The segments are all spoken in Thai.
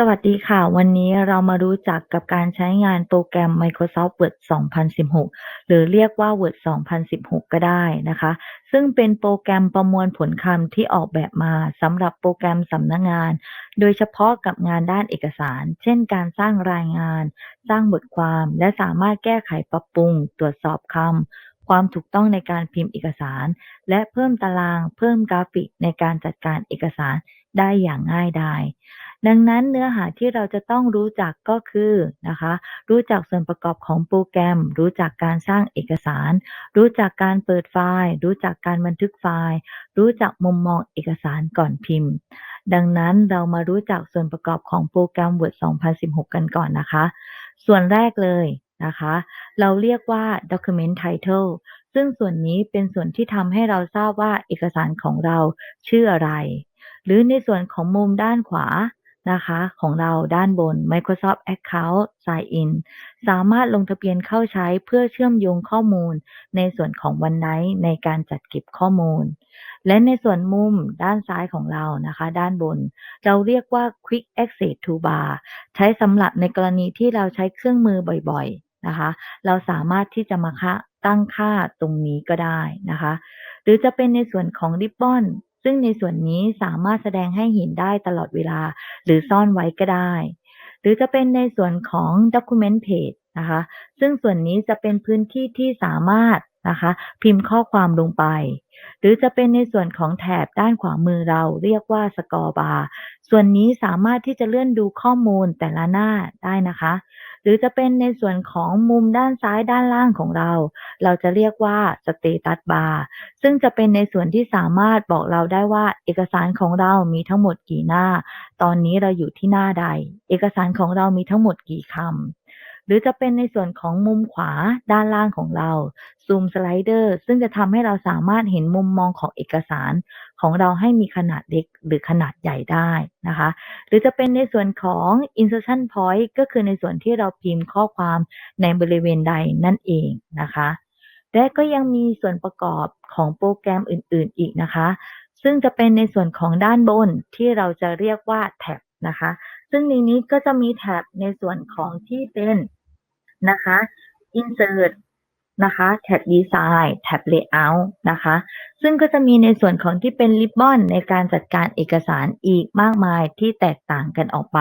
สวัสดีค่ะ วันนี้เรามารู้จักกับการใช้งานโปรแกรม Microsoft Word 2016 หรือเรียกว่า Word 2016 ก็ได้นะคะ ซึ่งเป็นโปรแกรมประมวลผลคำที่ออกแบบมาสำหรับโปรแกรมสำนักงาน โดยเฉพาะกับงานด้านเอกสาร เช่นการสร้างรายงาน สร้างบทความ และสามารถแก้ไขปรับปรุง ตรวจสอบคำความถูกต้องในการพิมพ์เอกสาร และเพิ่มตาราง เพิ่มกราฟิกในการจัดการเอกสารได้อย่างง่ายดาย ดังนั้นเนื้อหาที่เราจะต้องรู้จักก็คือนะคะ รู้จักส่วนประกอบของโปรแกรม รู้จักการสร้างเอกสาร รู้จักการเปิดไฟล์ รู้จักการบันทึกไฟล์ รู้จักมุมมองเอกสารก่อนพิมพ์ ดังนั้นเรามารู้จักส่วนประกอบของโปรแกรม Word 2016 กันก่อนนะคะ ส่วนแรกเลยนะคะ เราเรียกว่า Document Title ซึ่งส่วนนี้เป็นส่วนที่ทำให้เราทราบว่าเอกสารของเราชื่ออะไร หรือในส่วนของมุมด้านขวา นะคะ ของเราด้านบน Microsoft Account Sign In สามารถลงทะเบียนเข้าใช้เพื่อเชื่อมโยงข้อมูล ในส่วนของ OneDrive ในการจัดเก็บข้อมูล และในส่วนมุมด้านซ้ายของเรานะคะ ด้านบน เราเรียกว่า Quick Access Toolbar ใช้สำหรับในกรณีที่เราใช้เครื่องมือบ่อยๆนะคะ เราสามารถที่จะมาค่าตั้งค่าตรงนี้ก็ได้นะคะ หรือจะเป็นในส่วนของ Ribbon ซึ่งในส่วนนี้สามารถแสดงให้เห็นได้ตลอดเวลา หรือซ่อนไว้ก็ได้ หรือจะเป็นในส่วนของ Document Page นะคะ ซึ่งส่วนนี้จะเป็นพื้นที่ที่สามารถนะคะ พิมพ์ข้อความลงไป หรือจะเป็นในส่วนของแถบด้านขวามือเราเรียกว่า Score Bar ส่วนนี้สามารถที่จะเลื่อนดูข้อมูลแต่ละหน้าได้นะคะ หรือจะเป็นในส่วนของมุมด้านซ้ายด้านล่างของเรา เราจะเรียกว่า Status Bar ซึ่งจะเป็นในส่วนที่สามารถบอกเราได้ว่าเอกสารของเรามีทั้งหมดกี่หน้า ตอนนี้เราอยู่ที่หน้าใด เอกสารของเรามีทั้งหมดกี่คำหรือจะเป็นในส่วนของมุมขวาด้านล่างของเรา Zoom Slider ซึ่งจะทำให้เราสามารถเห็นมุมมองของเอกสาร ของเราให้มีขนาดเล็กหรือขนาดใหญ่ได้นะคะ หรือจะเป็นในส่วนของ insertion point ก็คือในส่วนที่เราพิมพ์ข้อความในบริเวณใดนั่นเองนะคะ และก็ยังมีส่วนประกอบของโปรแกรมอื่น ๆ อีกนะคะ ซึ่งจะเป็นในส่วนของด้านบนที่เราจะเรียกว่าแท็บนะคะ ซึ่งในนี้ก็จะมีแท็บในส่วนของที่เป็นนะคะ insert นะคะ แท็บ Design แท็บ Layout นะคะ ซึ่งก็จะมีในส่วนของที่เป็นริบบอนในการจัดการเอกสารอีกมากมายที่แตกต่างกันออกไป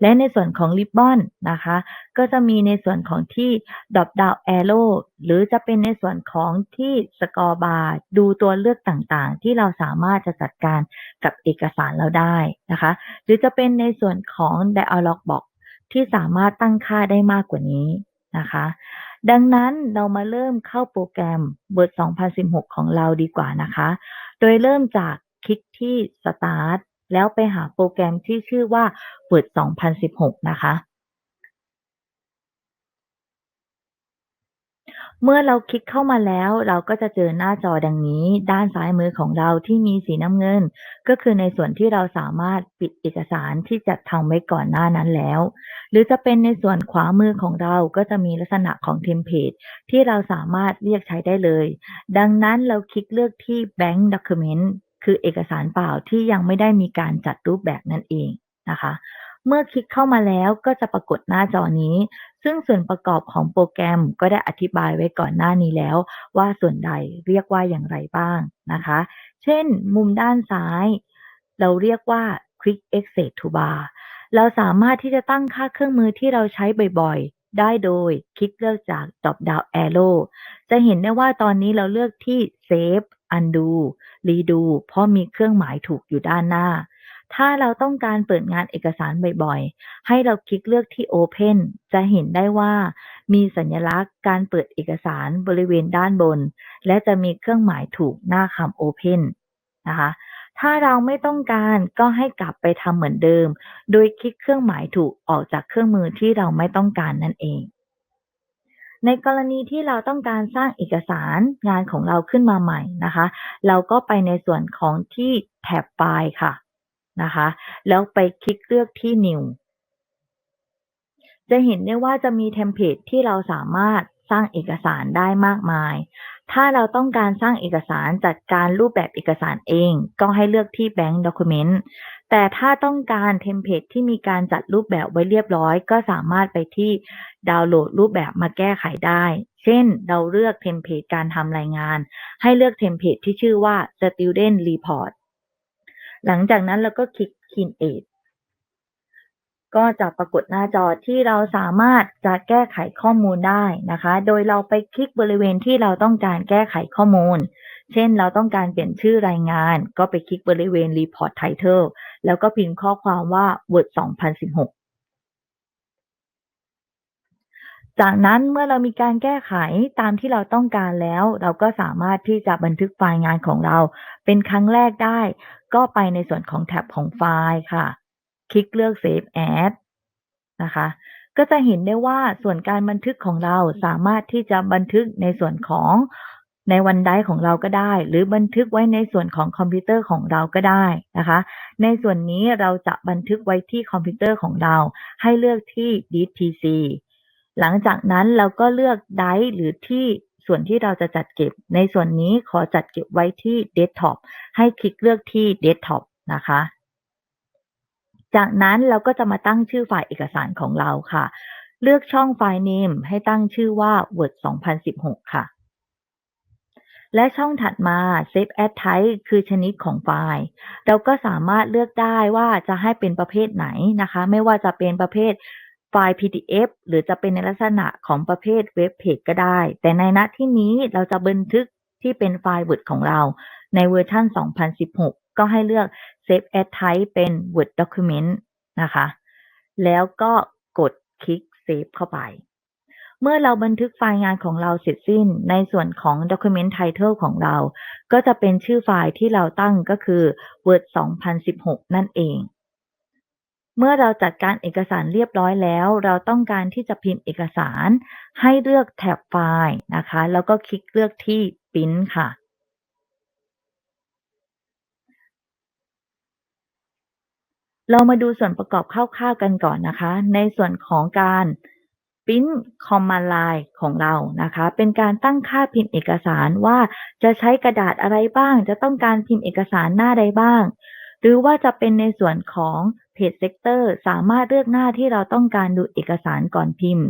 และในส่วนของริบบอนนะคะ ก็จะมีในส่วนของที่ drop down arrow หรือจะเป็นในส่วนของที่ score bar ดูตัวเลือกต่างๆ ที่เราสามารถจะจัดการกับเอกสารเราได้นะคะ หรือจะเป็นในส่วนของ dialog box ที่สามารถตั้งค่าได้มากกว่านี้ นะคะ ดังนั้นเรามาเริ่มเข้าโปรแกรม Word 2016 ของเราดีกว่านะคะ โดยเริ่มจากคลิกที่ Start แล้วไปหาโปรแกรมที่ชื่อว่า Word 2016 นะคะ เมื่อเราคลิกเข้ามาแล้วเราก็จะเจอหน้าจอดังนี้ ด้านซ้ายมือของเราที่มีสีน้ำเงิน ก็คือในส่วนที่เราสามารถปิดเอกสารที่จัดทำไว้ก่อนหน้านั้นแล้ว หรือจะเป็นในส่วนขวามือของเราก็จะมีลักษณะของเทมเพลตที่เราสามารถเรียกใช้ได้เลย ดังนั้นเราคลิกเลือกที่ Blank Document คือเอกสารเปล่าที่ยังไม่ได้มีการจัดรูปแบบนั่นเองนะคะ เมื่อคลิกเข้ามาแล้วก็จะปรากฏหน้าจอนี้ ซึ่งส่วนประกอบของโปรแกรมก็ได้อธิบายไว้ก่อนหน้านี้แล้ว ว่าส่วนใดเรียกว่าอย่างไรบ้างนะคะ เช่น มุมด้านซ้าย เราเรียกว่า Quick Access to Bar เราสามารถที่จะตั้งค่าเครื่องมือที่เราใช้บ่อยๆ ได้โดยคลิกเลือกจาก drop down arrow จะเห็นได้ว่าตอนนี้เราเลือกที่ Save Undo Redo เพราะมีเครื่องหมายถูกอยู่ด้านหน้า ถ้าเราต้องการเปิดงานเอกสารบ่อยๆ ให้เราคลิกเลือกที่ Open จะเห็นได้ว่ามีสัญลักษณ์การเปิดเอกสารบริเวณด้านบน และจะมีเครื่องหมายถูกหน้าคำ Open นะคะ ถ้าเราไม่ต้องการก็ให้กลับไปทำเหมือนเดิม โดยคลิกเครื่องหมายถูกออกจากเครื่องมือที่เราไม่ต้องการนั่นเอง ในกรณีที่เราต้องการสร้างเอกสารงานของเราขึ้นมาใหม่นะคะ เราก็ไปในส่วนของที่แท็บไฟล์ค่ะ นะคะ แล้วไปคลิกเลือกที่ New จะเห็นได้ว่าจะมีเทมเพลตที่เราสามารถสร้างเอกสารได้มากมาย ถ้าเราต้องการสร้างเอกสารจัดการรูปแบบเอกสารเอง ก็ให้เลือกที่ Bank Document แต่ถ้าต้องการเทมเพลตที่มีการจัดรูปแบบไว้เรียบร้อย ก็สามารถไปที่ดาวน์โหลดรูปแบบมาแก้ไขได้ เช่น เราเลือกเทมเพลตการทำรายงาน ให้เลือกเทมเพลตที่ชื่อว่า Student Report หลังจากนั้นเราก็คลิก Create ก็จะปรากฏหน้าจอที่เราสามารถจะแก้ไขข้อมูลได้นะคะ โดยเราไปคลิกบริเวณที่เราต้องการแก้ไขข้อมูล เช่น เราต้องการเปลี่ยนชื่อรายงาน ก็ไปคลิกบริเวณ Report Title แล้วก็พิมพ์ข้อความว่า Word 2016 จากนั้นเมื่อเรามีการแก้ไขตามที่เราต้องการแล้ว เราก็สามารถที่จะบันทึกไฟล์งานของเรา เป็นครั้งแรกได้ ก็ไปในส่วนของแท็บของไฟล์ค่ะ คลิกเลือก Save As นะคะ ก็จะเห็นได้ว่าส่วนการบันทึกของเราสามารถที่จะบันทึกในส่วนของในวันได้ของเราก็ได้ หรือบันทึกไว้ในส่วนของคอมพิวเตอร์ของเราก็ได้นะคะ ในส่วนนี้เราจะบันทึกไว้ที่คอมพิวเตอร์ของเรา ให้เลือกที่ Disk PC หลังจากนั้นเราก็เลือกไดร์หรือที่ ส่วนที่เราจะจัดเก็บ ในส่วนนี้ขอจัดเก็บไว้ที่ Desktop ให้คลิกเลือกที่ Desktop นะคะ จากนั้นเราก็จะมาตั้งชื่อไฟล์เอกสารของเราค่ะ เลือกช่องไฟล์ name ให้ตั้งชื่อว่า Word 2016 ค่ะ และช่องถัดมา Save as Type คือชนิดของไฟล์ เราก็สามารถเลือกได้ว่าจะให้เป็นประเภทไหนนะคะ ไม่ว่าจะเป็นประเภท ไฟล์ PDF หรือจะเป็นในลักษณะของประเภทเว็บเพจก็ได้ แต่ในณที่นี้เราจะบันทึกที่เป็นไฟล์ Word ของเรา ในเวอร์ชัน 2016 ก็ให้เลือก Save as Type เป็น Word Document นะคะ แล้วก็กดคลิก Save เข้าไป เมื่อเราบันทึกไฟล์งานของเราเสร็จสิ้น ในส่วนของ Document Title ของเรา ก็จะเป็นชื่อไฟล์ที่เราตั้งก็คือ Word 2016 นั่นเอง เมื่อเราจัดการเอกสารเรียบร้อยแล้ว เราต้องการที่จะพิมพ์เอกสาร ให้เลือกแท็บไฟล์นะคะ แล้วก็คลิกเลือกที่ Print ค่ะเรามาดูส่วนประกอบคร่าวๆกันก่อนนะคะ ในส่วนของการ Print Command Line ของเรานะคะ เป็นการตั้งค่าพิมพ์เอกสารว่าจะใช้กระดาษอะไรบ้าง จะต้องการพิมพ์เอกสารหน้าใดบ้าง หรือว่าจะเป็นในส่วนของ Page Sector สามารถเลือกหน้าที่เราต้องการดูเอกสารก่อนพิมพ์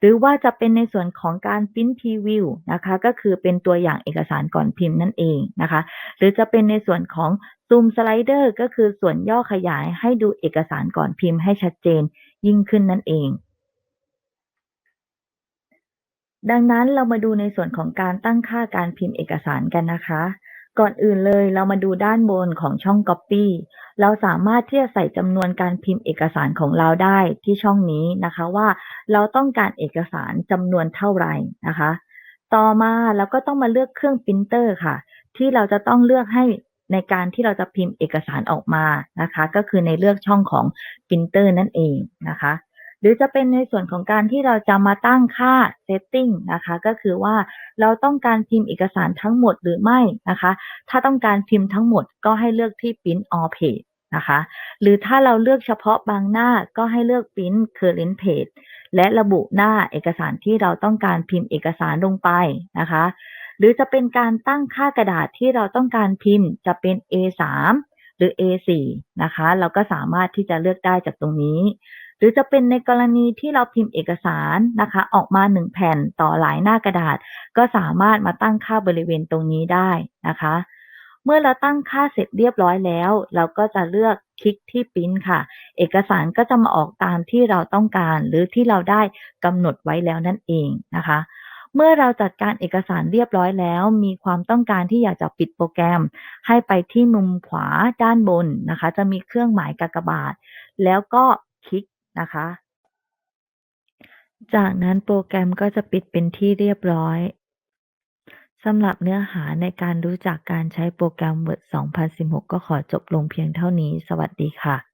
หรือว่าจะเป็นในส่วนของการ Print Preview นะคะ ก็คือเป็นตัวอย่างเอกสารก่อนพิมพ์นั่นเองนะคะ หรือจะเป็นในส่วนของ Zoom Slider ก็คือส่วนย่อขยายให้ดูเอกสารก่อนพิมพ์ให้ชัดเจนยิ่งขึ้นนั่นเองดังนั้นเรามาดูในส่วนของการตั้งค่าการพิมพ์เอกสารกันนะคะ ก่อนอื่นเลยเรามาดูด้านบนของช่อง Copy เราสามารถที่จะใส่จำนวนการพิมพ์เอกสารของเราได้ที่ช่องนี้นะคะว่าเราต้องการเอกสารจำนวนเท่าไหร่นะคะ ต่อมาเราก็ต้องมาเลือกเครื่องปรินเตอร์ค่ะ ที่เราจะต้องเลือกให้ในการที่เราจะพิมพ์เอกสารออกมานะคะ ก็คือในเลือกช่องของปรินเตอร์นั่นเองนะคะ หรือจะเป็นในส่วนของการที่เราจะมาตั้งค่า setting นะคะ ก็คือว่าเราต้องการพิมพ์เอกสารทั้งหมดหรือไม่นะคะ ถ้าต้องการพิมพ์ทั้งหมดก็ให้เลือกที่ print all page นะคะ หรือถ้าเราเลือกเฉพาะบางหน้าก็ให้เลือก print current page และระบุหน้าเอกสารที่เราต้องการพิมพ์เอกสารลงไปนะคะ หรือจะเป็นการตั้งค่ากระดาษที่เราต้องการพิมพ์จะเป็น A3 หรือ A4 นะคะ เราก็สามารถที่จะเลือกได้จากตรงนี้ หรือจะเป็นในกรณีที่เราพิมพ์เอกสารนะคะ ออกมา 1 แผ่นต่อหลายหน้ากระดาษ ก็สามารถมาตั้งค่าบริเวณตรงนี้ได้นะคะ เมื่อเราตั้งค่าเสร็จเรียบร้อยแล้ว เราก็จะเลือกคลิกที่ปริ้นค่ะ เอกสารก็จะมาออกตามที่เราต้องการ หรือที่เราได้กำหนดไว้แล้วนั่นเองนะคะเมื่อเราจัดการเอกสารเรียบร้อยแล้ว มีความต้องการที่อยากจะปิดโปรแกรม ให้ไปที่มุมขวาด้านบนนะคะ จะมีเครื่องหมายกากบาท แล้วก็คลิก นะคะ จากนั้นโปรแกรมก็จะปิดเป็นที่เรียบร้อยสำหรับเนื้อหาในการรู้จักการใช้โปรแกรม Word 2016 ก็ขอจบลงเพียงเท่านี้ สวัสดีค่ะ